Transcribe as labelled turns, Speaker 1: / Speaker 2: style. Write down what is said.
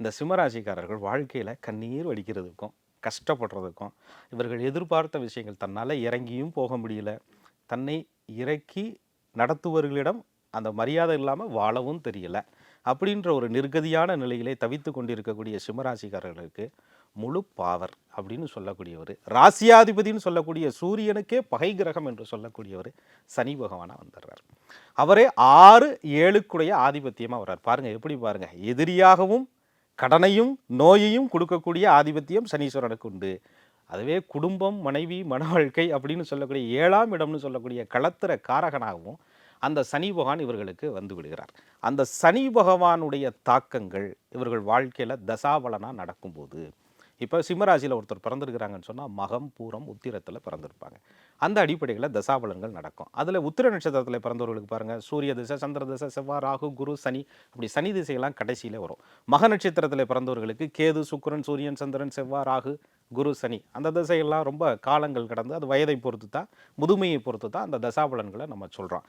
Speaker 1: இந்த சிம்மராசிக்காரர்கள் வாழ்க்கையில் கண்ணீர் வடிக்கிறதுக்கும் கஷ்டப்படுறதுக்கும் இவர்கள் எதிர்பார்த்த விஷயங்கள் தன்னால் இறங்கியும் போக முடியல. தன்னை இறக்கி நடத்துவர்களிடம் அந்த மரியாதை இல்லாமல் வாழவும் தெரியல. அப்படின்ற ஒரு நிர்கதியான நிலையிலே தவித்து கொண்டிருக்கக்கூடிய சிம்மராசிக்காரர்களுக்கு முழு பாவர் அப்படின்னு சொல்லக்கூடியவர். ராசியாதிபதினு சொல்லக்கூடிய சூரியனுக்கே பகை கிரகம் என்று சொல்லக்கூடியவர் சனி பகவானாக வந்துடுறார் அவரே ஆறு ஏழுக்குடைய ஆதிபத்தியமாக வர்றார். பாருங்கள் எப்படி பாருங்கள் எதிரியாகவும் கடனையும் நோயையும் கொடுக்கக்கூடிய ஆதிபத்தியம் சனீஸ்வரனுக்கு உண்டு. அதுவே குடும்பம் மனைவி மன வாழ்க்கை அப்படின்னு சொல்லக்கூடிய ஏழாம் இடம்னு சொல்லக்கூடிய களத்திர காரகனாகவும் அந்த சனி பகவான் இவர்களுக்கு வந்து விடுகிறார். அந்த சனி பகவானுடைய தாக்கங்கள் இவர்கள் வாழ்க்கையில் தசாபலனாக நடக்கும்போது இப்போ சிம்மராசியில் ஒருத்தர் பிறந்திருக்கிறாங்கன்னு சொன்னால் மகம் பூரம் உத்திரத்தில் பிறந்திருப்பாங்க. அந்த அடிப்படையில் தசாபலன்கள் நடக்கும். அதில் உத்திர நட்சத்திரத்தில் பிறந்தவர்களுக்கு பாருங்கள் சூரிய திசை சந்திர திசை செவ்வாய் ராகு குரு சனி அப்படி சனி திசையெல்லாம் கடைசியில் வரும். மக நட்சத்திரத்தில் பிறந்தவர்களுக்கு கேது சுக்கிரன் சூரியன் சந்திரன் செவ்வாய் ராகு குரு சனி அந்த திசையெல்லாம் ரொம்ப காலங்கள் கடந்து அது வயதை பொறுத்து தான் முதுமையை பொறுத்து தான் அந்த தசாபலன்களை நம்ம சொல்கிறோம்